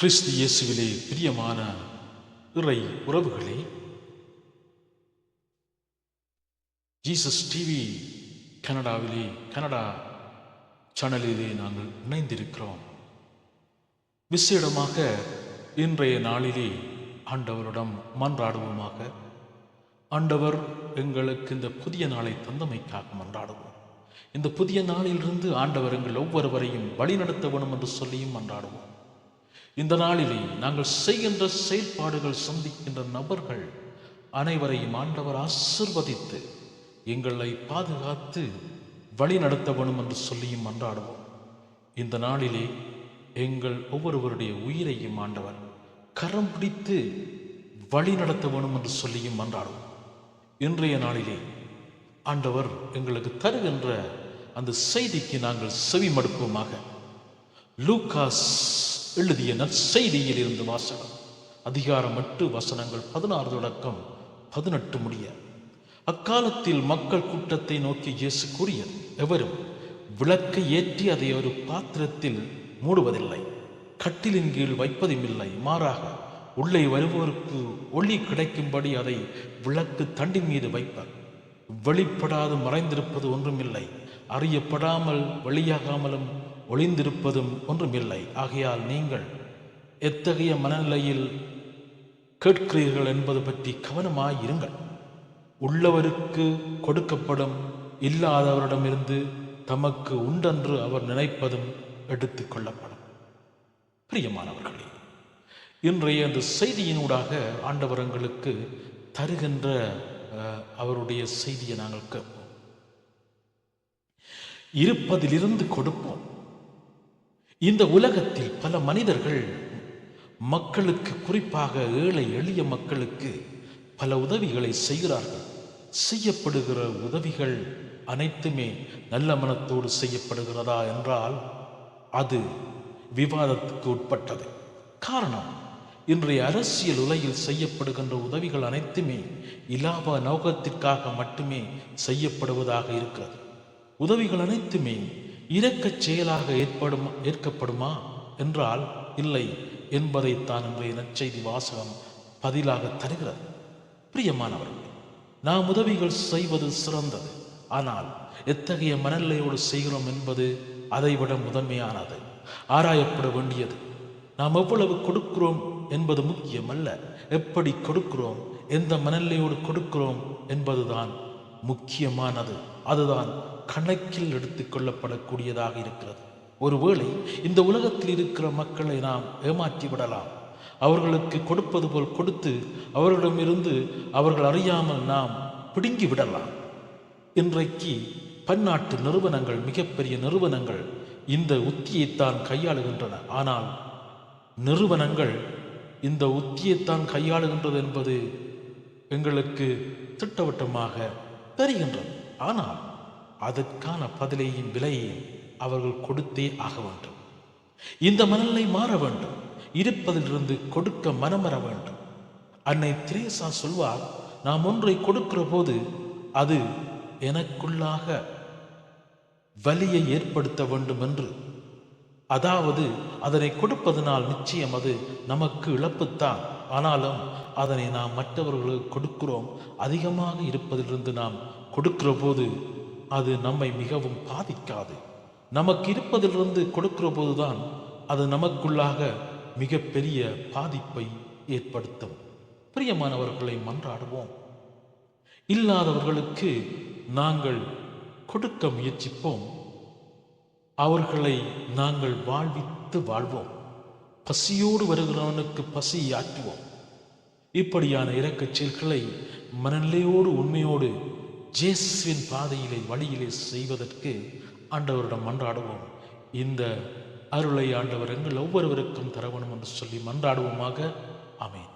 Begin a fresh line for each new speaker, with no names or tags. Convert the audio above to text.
கிறிஸ்து இயேசுவிலே பிரியமான இறை உறவுகளே ஜீசஸ் டிவி கனடாவிலே கனடா சேனலிலே நாங்கள் இணைந்திருக்கிறோம். விசேடமாக இன்றைய நாளிலே ஆண்டவரிடம் மன்றாடுவோமாக. ஆண்டவர் எங்களுக்கு இந்த புதிய நாளை தந்தமைக்காக மன்றாடுவோம். இந்த புதிய நாளிலிருந்து ஆண்டவர் எங்கள் ஒவ்வொருவரையும் வழிநடத்த வேணும் என்று சொல்லியும் மன்றாடுவோம். இந்த நாளிலே நாங்கள் செய்கின்ற செயல்பாடுகள் சந்திக்கின்ற நபர்கள் அனைவரையும் ஆண்டவர் ஆசிர்வதித்து எங்களை பாதுகாத்து வழி நடத்த வேணும் என்று சொல்லியும் மன்றாடுவோம். இந்த நாளிலே எங்கள் ஒவ்வொருவருடைய உயிரையும் ஆண்டவர் கரம் பிடித்து வழி நடத்த வேணும் என்று சொல்லியும் மன்றாடுவோம். இன்றைய நாளிலே ஆண்டவர் எங்களுக்கு தருகின்ற அந்த செய்திக்கு நாங்கள் செவி மடுப்போமாக லூகாஸ் எழுதிய நற்செய்தியில் இருந்து வாசகம். அதிகாரம் எட்டு வசனங்கள் பதினாறு தொடக்கம் பதினெட்டு முடிய. அக்காலத்தில் மக்கள் கூட்டத்தை நோக்கி இயேசு கூறியது எவரும் விளக்கை ஏற்றி அதை ஒரு பாத்திரத்தில் மூடுவதில்லை. கட்டிலின் கீழ் வைப்பதும் இல்லை. மாறாக உள்ளே வருவோருக்கு ஒளி கிடைக்கும்படி அதை விளக்கு தண்டின் மீது வைப்பார். வெளிப்படாது மறைந்திருப்பது ஒன்றுமில்லை. அறியப்படாமல் வெளியாகாமலும் ஒளிந்திருப்பதும் ஒன்றுமில்லை. ஆகையால் நீங்கள் எத்தகைய மனநிலையில் கேட்கிறீர்கள் என்பது பற்றி கவனமாயிருங்கள். உள்ளவருக்கு கொடுக்கப்படும் இல்லாதவரிடமிருந்து தமக்கு உண்டென்று அவர் நினைப்பதும் எடுத்து கொள்ளப்படும். பிரியமானவர்களே இன்றைய அந்த செய்தியினூடாக ஆண்டவர் எங்களுக்கு தருகின்ற அவருடைய செய்தியை நாங்கள் கேட்போம். இருப்பதிலிருந்து கொடுப்போம். இந்த உலகத்தில் பல மனிதர்கள் மக்களுக்கு குறிப்பாக ஏழை எளிய மக்களுக்கு பல உதவிகளை செய்கிறார்கள். செய்யப்படுகிற உதவிகள் அனைத்துமே நல்ல மனத்தோடு செய்யப்படுகிறதா என்றால் அது விவாதத்துக்கு உட்பட்டது. காரணம் இன்றைய அரசியல் உலகில் செய்யப்படுகின்ற உதவிகள் அனைத்துமே இலாப நோக்கத்திற்காக மட்டுமே செய்யப்படுவதாக இருக்கிறது. உதவிகள் அனைத்துமே இரக்கச் செயலாக ஏற்படும் ஏற்கப்படுமா? என்றால் இல்லை என்பதைத்தான் இன்றைய நற்செய்தி வாசகம் பதிலாக தருகிறது. பிரியமானவர்கள் நாம் உதவிகள் செய்வது சிறந்தது. ஆனால் எத்தகைய மனநிலையோடு செய்கிறோம் என்பது அதைவிட முதன்மையானது. ஆராயப்பட வேண்டியது. நாம் எவ்வளவு கொடுக்கிறோம் என்பது முக்கியமல்ல. எப்படி கொடுக்கிறோம் எந்த மனநிலையோடு கொடுக்கிறோம் என்பதுதான் முக்கியமானது. அதுதான் கணக்கில் எடுத்துக்கொள்ளப்படக்கூடியதாக இருக்கிறது. ஒருவேளை இந்த உலகத்தில் இருக்கிற மக்களை நாம் ஏமாற்றி விடலாம். அவர்களுக்கு கொடுப்பது போல் கொடுத்து அவர்களிடமிருந்து அவர்கள் அறியாமல் நாம் பிடுங்கி விடலாம். இன்றைக்கு பன்னாட்டு நிறுவனங்கள் மிகப்பெரிய நிறுவனங்கள் இந்த உத்தியைத்தான் கையாளுகின்றன. ஆனால் நிறுவனங்கள் இந்த உத்தியைத்தான் கையாளுகின்றது என்பது எங்களுக்கு திட்டவட்டமாக தெரிகின்றது. ஆனால் அதற்கான பதிலையும் விலையையும் அவர்கள் கொடுத்தே ஆக வேண்டும். இந்த மனநிலை மாற வேண்டும். இருப்பதிலிருந்து கொடுக்க மனமர வேண்டும். அன்னை திரேசா சொல்வார் நாம் ஒன்றை கொடுக்கிற போது அது எனக்குள்ளாக வலியை ஏற்படுத்த வேண்டும் என்று அதாவது அதனை கொடுப்பதனால் நிச்சயம் அது நமக்கு இழப்புத்தான். ஆனாலும் அதனை நாம் மற்றவர்களுக்கு கொடுக்கிறோம். அதிகமாக இருப்பதிலிருந்து நாம் கொடுக்கிற போது அது நம்மை மிகவும் பாதிக்காது. நமக்கு இருப்பதிலிருந்து கொடுக்கிற போதுதான் அது நமக்குள்ளாக மிகப்பெரிய பாதிப்பை ஏற்படுத்தும். பிரியமானவர்களை மன்றாடுவோம். இல்லாதவர்களுக்கு நாங்கள் கொடுக்க முயற்சிப்போம். அவர்களை நாங்கள் வாழ்வித்து வாழ்வோம். பசியோடு வருகிறவனுக்கு பசி ஆற்றுவோம் இப்படியான இறக்கச் செயல்களை மனநிலையோடு உண்மையோடு ஜேசுவின் பாதையிலே வழியிலே செய்வதற்கு ஆண்டவரிடம் மன்றாடுவோம். இந்த அருளை ஆண்டவர் எங்கள் ஒவ்வொருவருக்கும் தரவணும் என்று சொல்லி மன்றாடுவோமாக. ஆமென்.